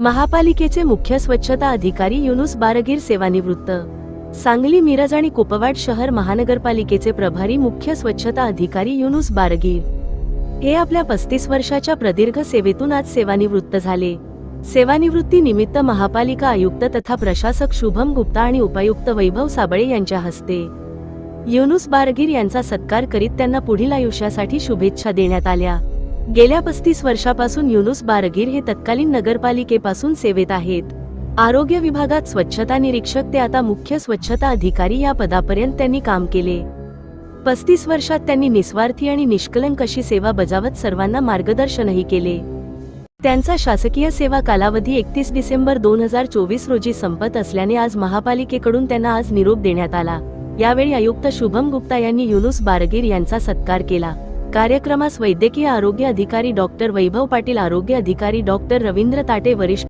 महापालिकेचे मुख्य स्वच्छता अधिकारी युनुस बारगीर सेवानिवृत्त. सांगली मिरज आणि कुपवाड शहर महानगरपालिकेचे प्रभारी मुख्य स्वच्छता अधिकारी युनुस बारगीर. हे आपल्या पस्तीस वर्षाच्या प्रदीर्घ सेवेतून आज सेवानिवृत्त झाले. सेवानिवृत्ती निमित्त महापालिका आयुक्त तथा प्रशासक शुभम गुप्ता आणि उपायुक्त वैभव साबळे यांच्या हस्ते. युनुस बारगीर यांचा सत्कार करीत त्यांना पुढील आयुष्यासाठी शुभेच्छा देण्यात आल्या. गेल्या पस्तीस वर्षापासून युनुस बारगीर हे तत्कालीन नगरपालिकेपासून सेवेत आहेत. आरोग्य विभागात स्वच्छता निरीक्षक ते आता मुख्य स्वच्छता अधिकारी या पदापर्यंत त्यांनी काम केले. पस्तीस वर्षात त्यांनी निस्वार्थी आणि निष्कलंक अशी सेवा बजावत सर्वांना मार्गदर्शनही केले. त्यांचा शासकीय सेवा कालावधी एकतीस डिसेंबर दोन हजार चोवीस रोजी संपत असल्याने आज महापालिकेकडून त्यांना आज निरोप देण्यात आला. यावेळी आयुक्त शुभम गुप्ता यांनी युनुस बारगीर यांचा सत्कार केला. कार्यक्रमास वैद्यकीय आरोग्य अधिकारी डॉक्टर वैभव पाटील आरोग्य अधिकारी डॉक्टर रवींद्र ताटे वरिष्ठ